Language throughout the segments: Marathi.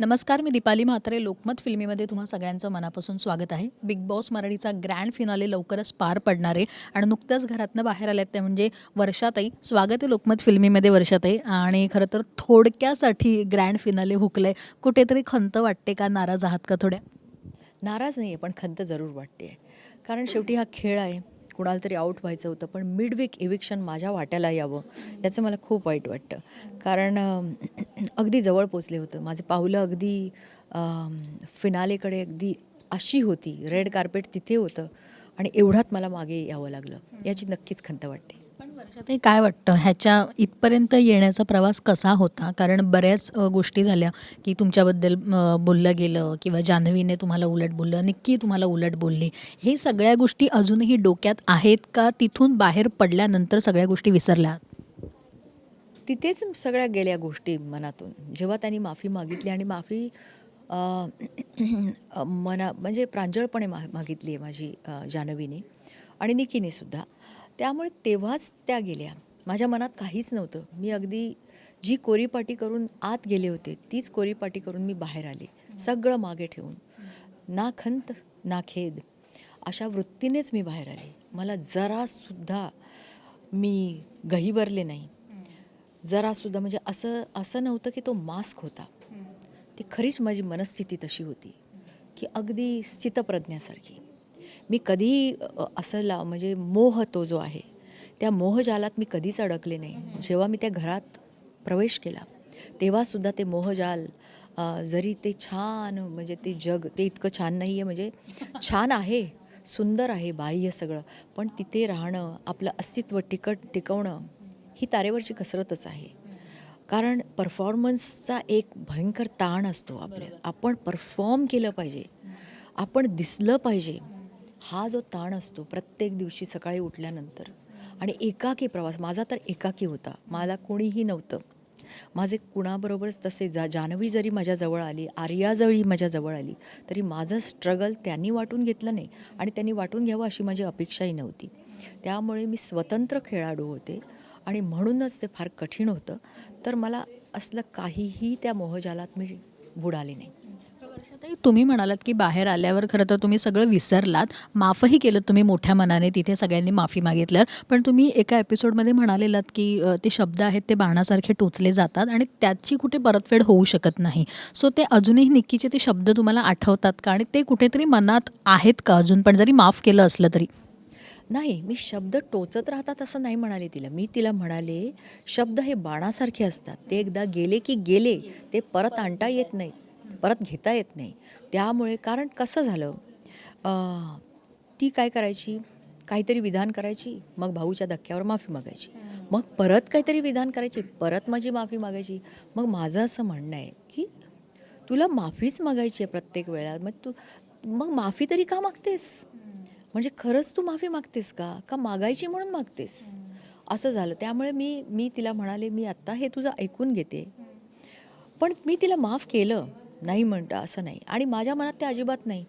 नमस्कार मी दीपाली म्हात्रे. लोकमत फिल्मीमध्ये तुम्हा सगळ्यांचं मनापासून स्वागत आहे. बिग बॉस मराठीचा ग्रँड फिनाले लवकरच पार पडणार आहे आणि नुकत्याच घरातनं बाहेर आल्यात ते म्हणजे वर्षाताई. स्वागत आहे लोकमत फिल्मीमध्ये वर्षाताई. आणि खरं तर थोडक्यासाठी ग्रँड फिनाले हुकलं आहे कुठेतरी खंत वाटते का? नाराज आहात का थोड्या? नाराज नाही आहे पण खंत जरूर वाटते कारण शेवटी हा खेळ आहे. कुणाला तरी आऊट व्हायचं होतं पण मिड वीक इविक्शन माझ्या वाट्याला यावं याचं मला खूप वाईट वाटतं. कारण अगदी जवळ पोचले होतं. माझे पावलं अगदी फिनालेकडे अगदी अशी होती. रेड कार्पेट तिथे होतं. आणि एवढ्यात मला मागे यावं लागलं. याची नक्कीच खंत वाटते. पण काय वाटतं? ह्याच्या इथपर्यंत येण्याचा प्रवास कसा होता? कारण बऱ्याच गोष्टी झाल्या की तुमच्याबद्दल बोललं गेलं किंवा जान्हवीने तुम्हाला उलट बोललं निक्की तुम्हाला उलट बोलली. हे सगळ्या गोष्टी अजूनही डोक्यात आहेत का? तिथून बाहेर पडल्यानंतर सगळ्या गोष्टी विसरल्या? तिथेच सगळ्या गेल्या गोष्टी मनातून. जेव्हा त्यांनी माफी मागितली आणि माफी मना म्हणजे प्रांजळपणे मा मागितली आहे माझी जान्हवीने आणि निकीने सुद्धा. त्यामुळे तेव्हाच त्या गेल्या. माझ्या मनात काहीच नव्हतं. मी अगदी जी कोरीपाटी करून आत गेले होते तीच कोरीपाटी करून मी बाहेर आले. सगळं मागे ठेवून. ना खंत ना खेद. अशा वृत्तीनेच मी बाहेर आले. मला जरासुद्धा मी गहीवरले नाही. जरासुद्धा म्हणजे असं असं नव्हतं की तो मास्क होता. ती खरीच माझी मनस्थिती तशी होती की अगदी स्थितप्रज्ञासारखी. मी कधी असं ला म्हणजे मोह तो जो आहे त्या मोहजालात मी कधीच अडकले नाही. जेव्हा मी त्या घरात प्रवेश केला तेव्हासुद्धा ते मोहजाल जरी ते छान म्हणजे ते जग ते इतकं छान नाही आहे म्हणजे छान आहे सुंदर आहे बाह्य सगळं पण तिथे राहणं आपलं अस्तित्व टिकट टिकवणं ही तारेवरची कसरतच आहे. कारण परफॉर्मन्सचा एक भयंकर ताण असतो आपल्या आपण परफॉर्म केलं पाहिजे. आपण दिसलं पाहिजे. हा जो ताण असतो प्रत्येक दिवशी सकाळी उठल्यानंतर आणि एकाकी प्रवास माझा तर एकाकी होता. मला कोणीही नव्हतं. माझे कुणाबरोबरच तसे जा जान्हवी जरी माझ्याजवळ आली आर्या जरी माझ्याजवळ आली तरी माझं स्ट्रगल त्यांनी वाटून घेतलं नाही आणि त्यांनी वाटून घ्यावं अशी माझी अपेक्षाही नव्हती. त्यामुळे मी स्वतंत्र खेळाडू होते आणि म्हणूनच ते फार कठीण होतं. तर मला असलं काहीही त्या मोहजालात मी बुडाले नाही. वर्षाताई तुम्ही म्हणालात की बाहेर आल्यावर खरं तर तुम्ही सगळं विसरलात. माफही केलं तुम्ही मोठ्या मनाने तिथे सगळ्यांनी माफी मागितल्यावर. पण तुम्ही एका एपिसोडमध्ये म्हणालेलात की अ, ते शब्द आहेत ते बाणासारखे टोचले जातात आणि त्याची कुठे परतफेड होऊ शकत नाही. सो ते अजूनही निक्कीचे ते शब्द तुम्हाला आठवतात का? आणि ते कुठेतरी मनात आहेत का अजून? पण जरी माफ केलं असलं तरी. नाही मी शब्द टोचत राहतात असं नाही म्हणाले तिला. मी तिला म्हणाले शब्द हे बाणासारखे असतात. ते एकदा गेले की गेले ते परत आणता येत नाही परत घेता येत नाही. त्यामुळे कारण कसं झालं? ती काय करायची? काहीतरी विधान करायची. मग भाऊच्या धक्क्यावर माफी मागायची. मग परत काहीतरी विधान करायची. परत माझी माफी मागायची. मग माझं असं म्हणणं आहे की तुला माफीच मागायची आहे प्रत्येक वेळा मग तू मग माफी तरी का मागतेस? म्हणजे खरंच तू माफी मागतेस का? का मागायची म्हणून मागतेस? असं झालं. त्यामुळे मी मी तिला म्हणाले मी आत्ता हे तुझं ऐकून घेते. पण मी तिला माफ केलं. नाही म्हणतं असं नाही. आणि माझ्या मनात ते अजिबात नाही.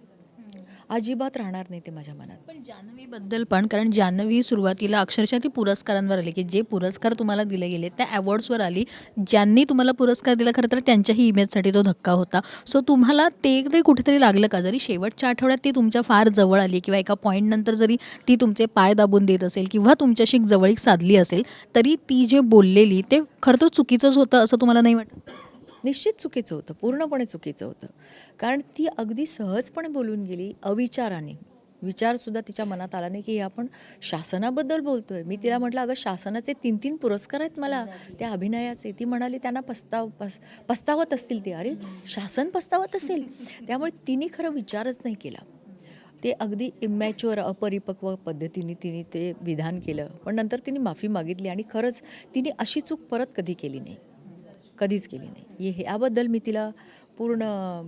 अजिबात राहणार नाही ते माझ्या मनात. पण जान्हवीबद्दल पण कारण जान्हवी सुरुवातीला अक्षरशः ती पुरस्कारांवर आली की जे पुरस्कार तुम्हाला दिले गेले त्या अवॉर्ड्सवर आली. ज्यांनी तुम्हाला पुरस्कार दिला खरं तर त्यांच्याही इमेजसाठी तो धक्का होता. सो तुम्हाला ते तरी कुठेतरी लागलं का? जरी शेवटच्या आठवड्यात ती तुमच्या फार जवळ आली किंवा एका पॉईंट नंतर जरी ती तुमचे पाय दाबून देत असेल किंवा तुमच्याशी जवळीक साधली असेल तरी ती जे बोललेली ते खरं तर चुकीचंच होतं असं तुम्हाला नाही वाटत? निश्चित चुकीचं होतं पूर्णपणे चुकीचं होतं. कारण ती अगदी सहजपणे बोलून गेली अविचाराने. विचारसुद्धा तिच्या मनात आला नाही की हे आपण शासनाबद्दल बोलतो आहे मी तिला म्हटलं अगं शासनाचे तीन तीन पुरस्कार आहेत मला. त्या अभिनयाचे. ती म्हणाली त्यांना पस्ताव पस पस्तावत असतील ते. अरे शासन पस्तावत असेल. त्यामुळे तिने खरं विचारच नाही केला. ते अगदी इमॅच्युअर अपरिपक्व पद्धतीने तिने ते विधान केलं. पण नंतर तिने माफी मागितली आणि खरंच तिने अशी चूक परत कधी केली नाही. कधीच केली नाही. हे याबद्दल मी तिला पूर्ण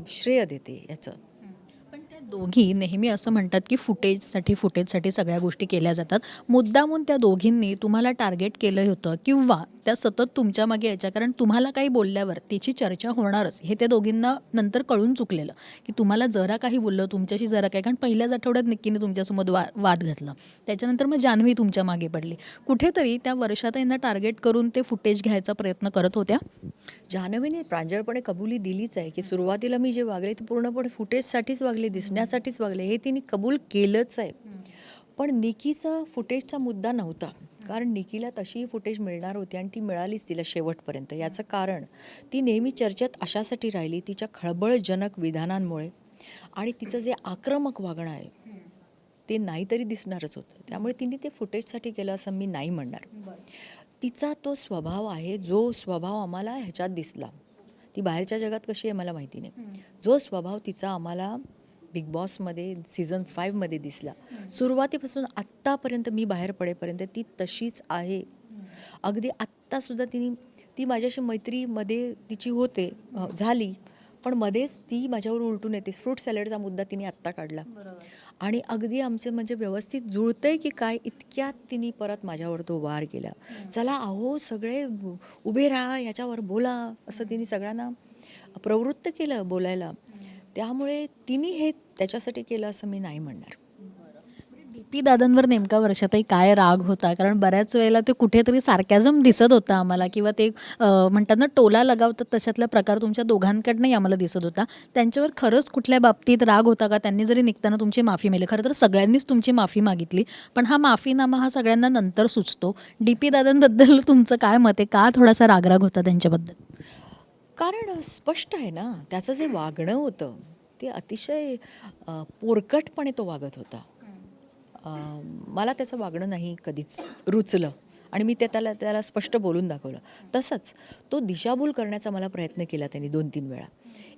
श्रेय देते याचं. पण त्या दोघी नेहमी असं म्हणतात की फुटेजसाठी फुटेजसाठी सगळ्या गोष्टी केल्या जातात. मुद्दामून त्या दोघींनी तुम्हाला टार्गेट केलं होतं किंवा त्या सतत तुमच्या मागे यायच्या. कारण तुम्हाला काही बोलल्यावर तिची चर्चा होणारच. हे त्या दोघींना नंतर कळून चुकलेलं. की तुम्हाला जरा काही बोललं तुमच्याशी जरा काही कारण पहिल्याच आठवड्यात निक्कीने तुमच्यासमोर वा वाद घातला. त्याच्यानंतर मग जान्हवी तुमच्या मागे पडली. कुठेतरी त्या वर्षाताईंना टार्गेट करून ते फुटेज घ्यायचा प्रयत्न करत होत्या. जान्हवीने प्रांजळपणे कबुली दिलीच आहे की सुरुवातीला मी जे वागले ते पूर्णपणे फुटेजसाठीच वागले दिसण्यासाठीच वागले हे तिने कबूल केलंच आहे. पण निकीचा फुटेजचा मुद्दा नव्हता. कारण निकीला तशी फुटेज मिळणार होती आणि ती मिळालीच तिला शेवटपर्यंत. याचं कारण ती नेहमी चर्चेत अशासाठी राहिली तिच्या खळबळजनक विधानांमुळे. आणि तिचं जे आक्रमक वागणं आहे ते नाहीतरी दिसणारच होतं. त्यामुळे तिने ते फुटेजसाठी केलं असं मी नाही म्हणणार. तिचा तो स्वभाव आहे जो स्वभाव आम्हाला ह्याच्यात दिसला. ती बाहेरच्या जगात कशी आहे मला माहिती नाही. जो स्वभाव तिचा आम्हाला बिग बॉसमध्ये सीझन फाईव्हमध्ये दिसला. सुरुवातीपासून आत्तापर्यंत मी बाहेर पडेपर्यंत ती तशीच आहे. अगदी आत्तासुद्धा तिने ती माझ्याशी मैत्रीमध्ये तिची होते झाली. पण मध्येच ती माझ्यावर उलटून येते. फ्रूट सॅलडचा मुद्दा तिने आत्ता काढला. आणि अगदी आमचं म्हणजे व्यवस्थित जुळतंय की काय इतक्यात तिने परत माझ्यावर तो वार केला. चला अहो सगळे उभे राहा याच्यावर बोला असं तिने सगळ्यांना प्रवृत्त केलं बोलायला. त्यामुळे तिने हे त्याच्यासाठी केलं असं मी नाही म्हणणार. डी पी दादांवर नेमका वर्षातही काय राग होता? कारण बऱ्याच वेळेला ते कुठेतरी सार्कॅझम दिसत होता आम्हाला किंवा ते म्हणतात ना टोला लगावतात तशातला प्रकार तुमच्या दोघांकडनंही आम्हाला दिसत होता. त्यांच्यावर खरंच कुठल्या बाबतीत राग होता का? त्यांनी जरी निघताना तुमची माफी मिळेल खरं तर सगळ्यांनीच तुमची माफी मागितली पण हा माफीनामा हा सगळ्यांना नंतर सुचतो. डी पी दादांबद्दल तुमचं काय मत आहे? का थोडासा रागराग होता त्यांच्याबद्दल? कारण स्पष्ट आहे ना त्याचं जे वागणं होतं ते अतिशय पोरकटपणे तो वागत होता. मला त्याचं वागणं नाही कधीच रुचलं आणि मी ते त्याला त्याला स्पष्ट बोलून दाखवलं. तसंच तो दिशाभूल करण्याचा मला प्रयत्न केला त्यांनी दोन तीन वेळा.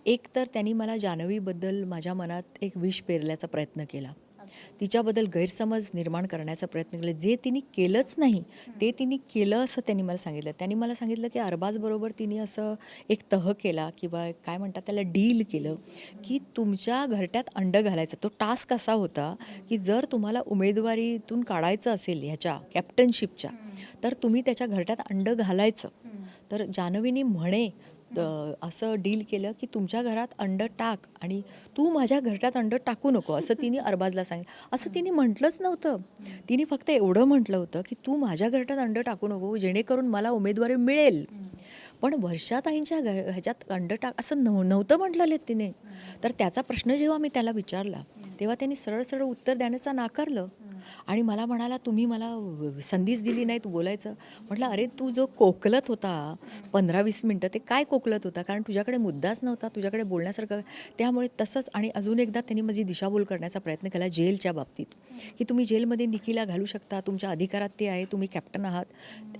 एक तर त्यांनी मला जान्हवीबद्दल माझ्या मनात एक विष पेरल्याचा प्रयत्न केला. तिच्याबद्दल गैरसमज निर्माण करण्याचा प्रयत्न केला. जे तिने केलंच नाही ते तिने केलं असं त्यांनी मला सांगितलं. त्यांनी मला सांगितलं की अरबाजबरोबर तिने असं एक तह केला किंवा काय म्हणतात त्याला डील केलं की तुमच्या घरट्यात अंड घालायचं. तो टास्क असा होता की जर तुम्हाला उमेदवारीतून काढायचं असेल ह्याच्या कॅप्टनशिपच्या तर तुम्ही त्याच्या घरट्यात अंड घालायचं. तर जानवीने म्हणे असं डील केलं की तुमच्या घरात अंड टाक आणि तू माझ्या घरट्यात अंड टाकू नको असं तिने अरबाजला सांगितलं. असं तिने म्हटलंच नव्हतं. तिने फक्त एवढं म्हटलं होतं की तू माझ्या घरट्यात अंड टाकू नको जेणेकरून मला उमेदवारी मिळेल. पण वर्षाताईंच्या घ ह्याच्यात अंड टाक असं नव नव्हतं म्हटलं तिने. तर त्याचा प्रश्न जेव्हा मी त्याला विचारला तेव्हा त्यांनी सरळ सरळ उत्तर देण्याचं नाकारलं. आणि मला म्हणाला तुम्ही मला संधीच दिली नाही तू बोलायचं. म्हटलं अरे तू जो कोकलत होता पंधरा वीस मिनटं ते काय कोकलत होता? कारण तुझ्याकडे मुद्दाच नव्हता तुझ्याकडे बोलण्यासारखं. त्यामुळे तसंच आणि अजून एकदा त्यांनी माझी दिशाभूल करण्याचा प्रयत्न केला जेलच्या बाबतीत. की तुम्ही जेलमध्ये निकीला घालू शकता तुमच्या अधिकारात ते आहे तुम्ही कॅप्टन आहात.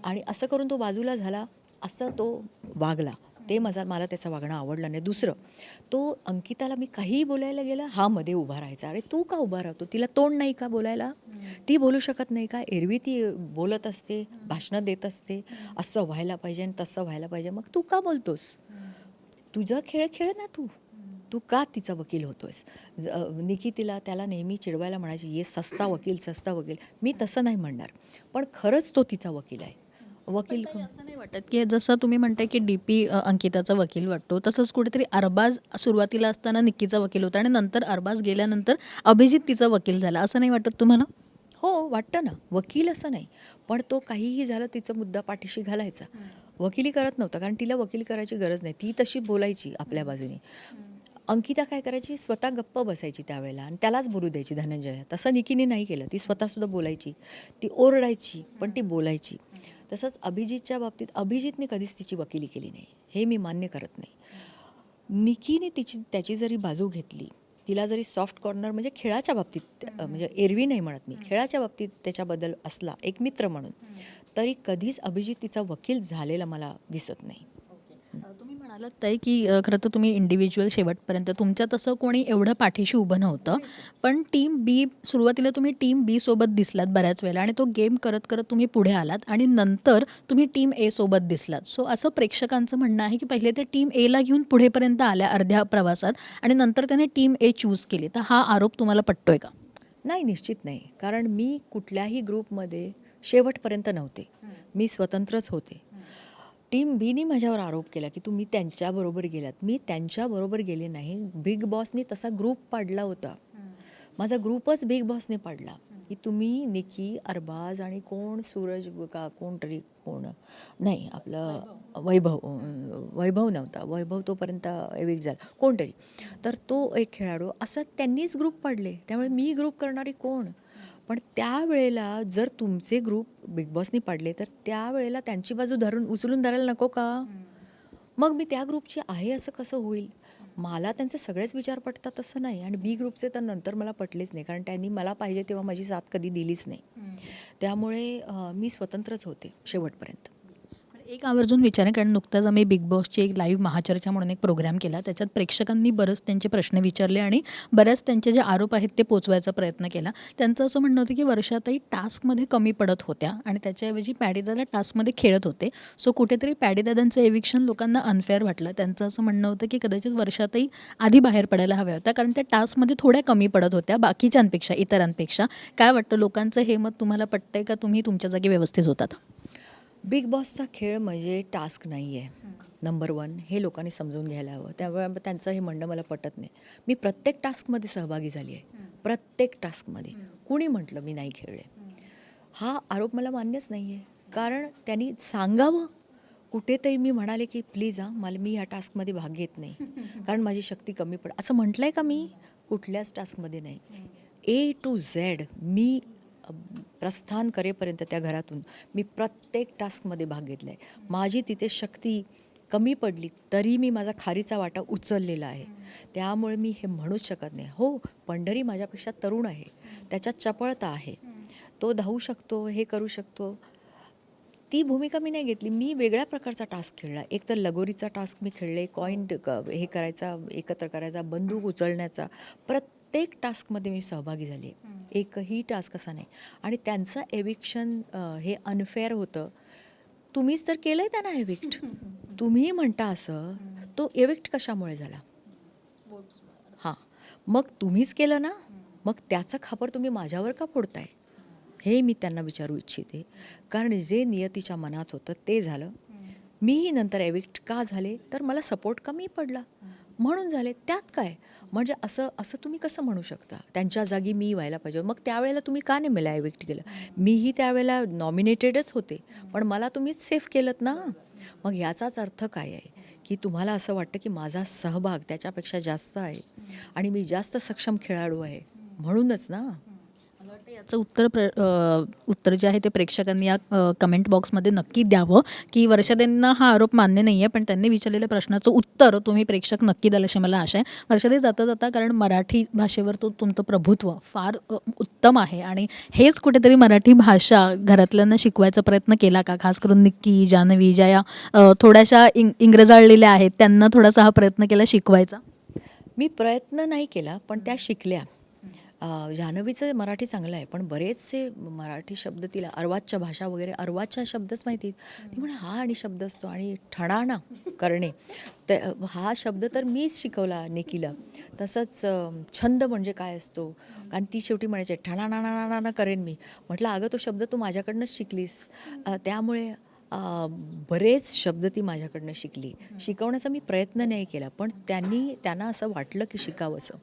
आणि असं करून तो बाजूला झाला. असं तो वागला. ते माझा मला त्याचं वागणं आवडलं नाही. दुसरं तो अंकिताला मी काहीही बोलायला गेलं हा मध्ये उभा राहायचा. अरे तू का उभा राहतो? तिला तोंड नाही का बोलायला? ती बोलू शकत नाही का? एरवी ती बोलत असते भाषणं देत असते. असं व्हायला पाहिजे आणि तसं व्हायला पाहिजे. मग तू का बोलतोस? तुझा खेळ खेळ ना तू. तू का तिचा वकील होतोयस ज- अ, निकी तिला त्याला नेहमी चिडवायला म्हणायची ये सस्ता वकील सस्ता वकील. मी तसं नाही म्हणणार. पण खरंच तो तिचा वकील आहे. वकील असं नाही वाटत की जसं तुम्ही म्हणताय की डीपी अंकिताचा वकील वाटतो तसंच कुठेतरी अरबाज सुरुवातीला असताना निक्कीचा वकील होता आणि नंतर अरबाज गेल्यानंतर अभिजित तिचा वकील झाला. असं नाही वाटत तुम्हाला? हो वाटतं ना. वकील असं नाही. पण तो काहीही झालं तिचा मुद्दा पाठीशी घालायचा. वकिली करत नव्हता कारण तिला वकिली करायची गरज नाही. ती तशी बोलायची आपल्या बाजूने. अंकिता काय करायची? स्वतः गप्प बसायची त्यावेळेला आणि त्यालाच बोलू द्यायची धनंजय तसं निकीने नाही केलं. ती स्वतःसुद्धा बोलायची. ती ओरडायची पण ती बोलायची. तसंच अभिजितच्या बाबतीत अभिजितने कधीच तिची वकिली केली नाही. हे मी मान्य करत नाही. निकीने तिची त्याची जरी बाजू घेतली तिला जरी सॉफ्ट कॉर्नर म्हणजे खेळाच्या बाबतीत म्हणजे एरवी नाही म्हणत मी खेळाच्या बाबतीत त्याच्याबद्दल असला एक मित्र म्हणून तरी कधीच अभिजित तिचा वकील झालेला मला दिसत नाही. तुम्ही आहे की खरं तर तुम्ही इंडिव्हिज्युअल शेवटपर्यंत तुमच्या तसं कोणी एवढं पाठीशी उभं नव्हतं. पण टीम बी सुरुवातीला तुम्ही टीम बी सोबत दिसलात बऱ्याच वेळेला आणि तो गेम करत करत तुम्ही पुढे आलात आणि नंतर तुम्ही टीम ए सोबत दिसलात. सो असं प्रेक्षकांचं म्हणणं आहे की पहिले ते टीम एला घेऊन पुढेपर्यंत आल्या अर्ध्या प्रवासात आणि नंतर त्याने टीम ए चूज केली. तर हा आरोप तुम्हाला पटतोय का? नाही निश्चित नाही. कारण मी कुठल्याही ग्रुपमध्ये शेवटपर्यंत नव्हते. मी स्वतंत्रच होते. टीम बीनी माझ्यावर आरोप केला की तुम्ही त्यांच्याबरोबर गेलात. मी त्यांच्याबरोबर गेले नाही. बिग बॉसनी तसा ग्रुप पाडला होता. माझा ग्रुपच बिग बॉसने पाडला. की तुम्ही निकी अरबाज आणि कोण? सूरज का कोणतरी कोण? नाही आपलं वैभव. वैभव. नव्हता. वैभव तोपर्यंत एविक झाला. कोणतरी तर तो एक खेळाडू असं त्यांनीच ग्रुप पाडले. त्यामुळे मी ग्रुप करणारी कोण? पण त्यावेळेला जर तुमचे ग्रुप बिग बॉसनी पाडले तर त्यावेळेला त्यांची बाजू धरून उचलून धरायला नको का? मग मी त्या ग्रुपची आहे असं कसं होईल? मला त्यांचे सगळेच विचार पटतात असं नाही आणि बी ग्रुपचे तर नंतर मला पटलेच नाही कारण त्यांनी मला पाहिजे तेव्हा माझी साथ कधी दिलीच नाही. त्यामुळे मी स्वतंत्रच होते शेवटपर्यंत. एक आवर्जून विचारेन कारण नुकताच आम्ही बिग बॉसची एक लाईव्ह महाचर्चा म्हणून एक प्रोग्राम केला. त्याच्यात प्रेक्षकांनी बरंच त्यांचे प्रश्न विचारले आणि बऱ्याच त्यांचे जे आरोप आहेत ते पोचवायचा प्रयत्न केला. त्यांचं असं म्हणणं होतं की वर्षातही टास्कमध्ये कमी पडत होत्या आणि त्याच्याऐवजी पॅडीदादा टास्कमध्ये खेळत होते. सो कुठेतरी पॅडीदादांचं एविक्शन लोकांना अनफेअर वाटलं. त्यांचं असं म्हणणं होतं की कदाचित वर्षातही आधी बाहेर पडायला हव्या होत्या कारण त्या टास्कमध्ये थोड्या कमी पडत होत्या बाकीच्यांपेक्षा इतरांपेक्षा. काय वाटतं? लोकांचं हे मत तुम्हाला पटतंय का? तुम्ही तुमच्या जागी व्यवस्थित होतात. बिग बॉसचा खेळ म्हणजे टास्क नाही आहे नंबर वन हे लोकांनी समजून घ्यायला हवं. त्यामुळे त्यांचं हे म्हणणं मला पटत नाही. मी प्रत्येक टास्कमध्ये सहभागी झाली आहे. प्रत्येक टास्कमध्ये. कुणी म्हटलं मी नाही खेळले? हा आरोप मला मान्यच नाही आहे कारण त्यांनी सांगावं. कुठेतरी मी म्हणाले की प्लीज हां मला मी ह्या टास्कमध्ये भाग घेत नाही. कारण माझी शक्ती कमी पड असं म्हटलं आहे का मी? कुठल्याच टास्कमध्ये नाही. ए टू झेड मी प्रस्थान करेपर्यंत त्या घरातून मी प्रत्येक टास्कमध्ये भाग घेतला आहे माझी तिथे शक्ती कमी पडली तरी मी माझा खारीचा वाटा उचललेला आहे. त्यामुळे मी हे म्हणूच शकत नाही. हो पंढरी माझ्यापेक्षा तरुण आहे. त्याच्यात चपळता आहे. तो धावू शकतो हे करू शकतो. ती भूमिका मी नाही घेतली. मी वेगळ्या प्रकारचा टास्क खेळला. एक तर लगोरीचा टास्क मी खेळले कॉईन हे करायचा एकत्र करायचा बंदूक उचलण्याचा. प्रत्येक टास्कमध्ये मी सहभागी झाली आहे. एकही टास्क असा नाही. आणि त्यांचं एविक्शन हे अनफेअर होतं. तुम्हीच तर केलं आहे त्यांना एविक्ट तुम्ही म्हणता असं तो एविक्ट कशामुळे झाला? हां. मग तुम्हीच केलं ना? मग त्याचं खापर तुम्ही माझ्यावर का फोडताय? हे मी त्यांना विचारू इच्छिते. कारण जे नियतीच्या मनात होतं ते झालं. मीही नंतर एविक्ट का झाले? तर मला सपोर्ट कमी पडला. म्हणून झाले त्यात काय? म्हणजे असं असं तुम्ही कसं म्हणू शकता? त्यांच्या जागी मी व्हायला पाहिजे मग त्यावेळेला तुम्ही का नाही मला एविक्ट केलं? मीही त्यावेळेला नॉमिनेटेडच होते. पण मला तुम्हीच सेफ केलं ना? मग याचाच अर्थ काय आहे? की तुम्हाला असं वाटतं की माझा सहभाग त्याच्यापेक्षा जास्त आहे आणि मी जास्त सक्षम खेळाडू आहे. म्हणूनच ना? याचं उत्तर प्र उत्तर जे आहे ते प्रेक्षकांनी या कमेंट बॉक्समध्ये नक्की द्यावं. की वर्षादेंना हा आरोप मान्य नाही आहे पण त्यांनी विचारलेल्या प्रश्नाचं उत्तर तुम्ही प्रेक्षक नक्की द्याल अशी मला आशा आहे. वर्षादे जाता जाता कारण मराठी भाषेवर तो तुमचं प्रभुत्व फार उत्तम आहे. आणि हेच कुठेतरी मराठी भाषा घरातल्यांना शिकवायचा प्रयत्न केला का? खास करून निक्की जानवी ज्या या थोड्याशा इंग इंग्रजाळलेल्या आहेत. त्यांना थोडासा हा प्रयत्न केला शिकवायचा? मी प्रयत्न नाही केला पण त्या शिकल्या. जान्हवीचं मराठी चांगलं आहे पण बरेचसे मराठी शब्द तिला अर्वाच्या भाषा वगैरे अर्वाच्या शब्दच माहिती ती म्हणे हा आणि शब्द असतो आणि ठणाणा करणे. ते हा शब्द तर मीच शिकवला निकीला तसंच छंद म्हणजे काय असतो? कारण ती शेवटी म्हणायची ठणाणाणाणाणा करेन मी. म्हटलं अगं तो शब्द तू माझ्याकडनंच शिकलीस. त्यामुळे बरेच शब्द ती माझ्याकडनं शिकली. शिकवण्याचा मी प्रयत्न नाही केला पण त्यांनी त्यांना असं वाटलं की शिकावंसं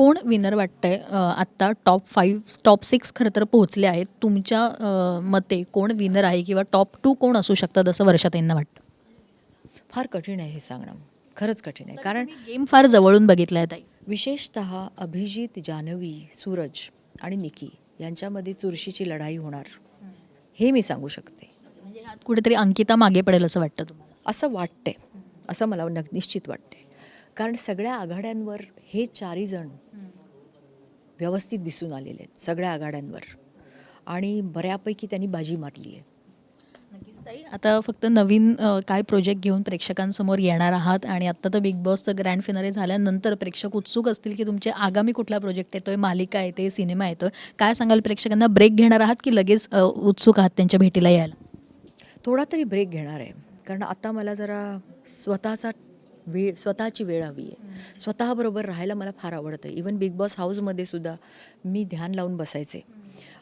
कोण विनर वाटतंय? आत्ता टॉप फाईव्ह टॉप सिक्स खरं तर पोहोचले आहेत. तुमच्या मते कोण विनर आहे किंवा टॉप टू कोण असू शकतं असं वर्षात यांना वाटतं? फार कठीण आहे हे सांगणं. खरंच कठीण आहे. कारण गेम फार जवळून बघितला आहे ताई. विशेषत अभिजित जान्हवी सूरज आणि निकी यांच्यामध्ये चुरशीची लढाई होणार. हे मी सांगू शकते. म्हणजे कुठेतरी अंकिता मागे पडेल असं वाटतं तुम्हाला? असं वाटतंय. असं मला निश्चित वाटते कारण सगळ्या आघाड्यांवर हे चारही जण व्यवस्थित दिसून आलेले आहेत सगळ्या आघाड्यांवर. आणि बऱ्यापैकी त्यांनी बाजी मारली आहे. नक्कीच ताई. आता फक्त नवीन काय प्रोजेक्ट घेऊन प्रेक्षकांसमोर येणार आहात आणि आत्ता तर बिग बॉसचं ग्रँड फिनारे झाल्यानंतर प्रेक्षक उत्सुक असतील की तुमचे आगामी कुठला प्रोजेक्ट येतोय मालिका येते सिनेमा येतोय काय सांगाल प्रेक्षकांना? ब्रेक घेणार आहात की लगेच उत्सुक आहात त्यांच्या भेटीला यायला? थोडा तरी ब्रेक घेणार आहे. कारण आता मला जरा स्वतःचा वेळ स्वतःची वेळ हवी आहे. स्वतःबरोबर राहायला मला फार आवडतं इवन बिग बॉस हाऊसमध्ये सुद्धा मी ध्यान लावून बसायचे.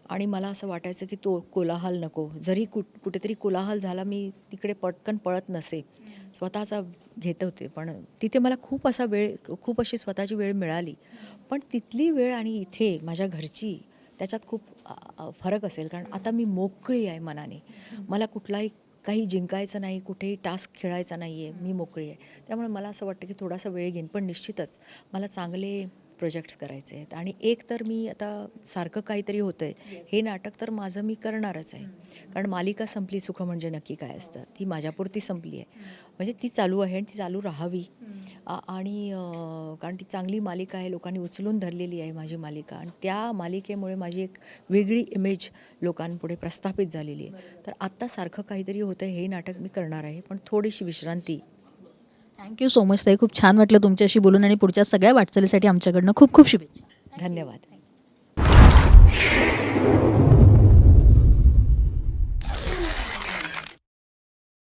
आणि मला असं वाटायचं की तो कोलाहल नको. जरी कुठ कुठेतरी कोलाहल झाला मी तिकडे पटकन पळत नसे. स्वतःचा घेत होते. पण तिथे मला खूप असा वेळ खूप अशी स्वतःची वेळ मिळाली. पण तिथली वेळ आणि इथे माझ्या घरची त्याच्यात खूप फरक असेल. कारण आता मी मोकळी आहे मनाने. मला कुठलाही काही जिंकायचं नाही कुठेही टास्क खेळायचा नाही आहे मी मोकळी आहे. त्यामुळे मला असं वाटतं की थोडासा वेळ घेईन पण निश्चितच. मला चांगले प्रोजेक्ट्स करायचे आहेत. आणि एक तर मी आता सारखं काहीतरी होतं आहे हे नाटक तर माझं मी करणारच आहे. कारण मालिका संपली सुख म्हणजे नक्की काय असतं? ती माझ्यापुरती संपली आहे. म्हणजे ती चालू आहे आणि ती चालू राहावी. आणि कारण ती चांगली मालिका आहे लोकांनी उचलून धरलेली आहे माझी मालिका. आणि त्या मालिकेमुळे माझी एक वेगळी इमेज लोकांपुढे प्रस्थापित झालेली आहे. तर आत्ता सारखं काहीतरी होतं हे नाटक मी करणार आहे. पण थोडीशी विश्रांती थँक्यू सो मच ताई खूप छान वाटलं तुमच्याशी बोलून आणि पुढच्या सगळ्या वाटचालीसाठी आमच्याकडनं खूप खूप शुभेच्छा. धन्यवाद.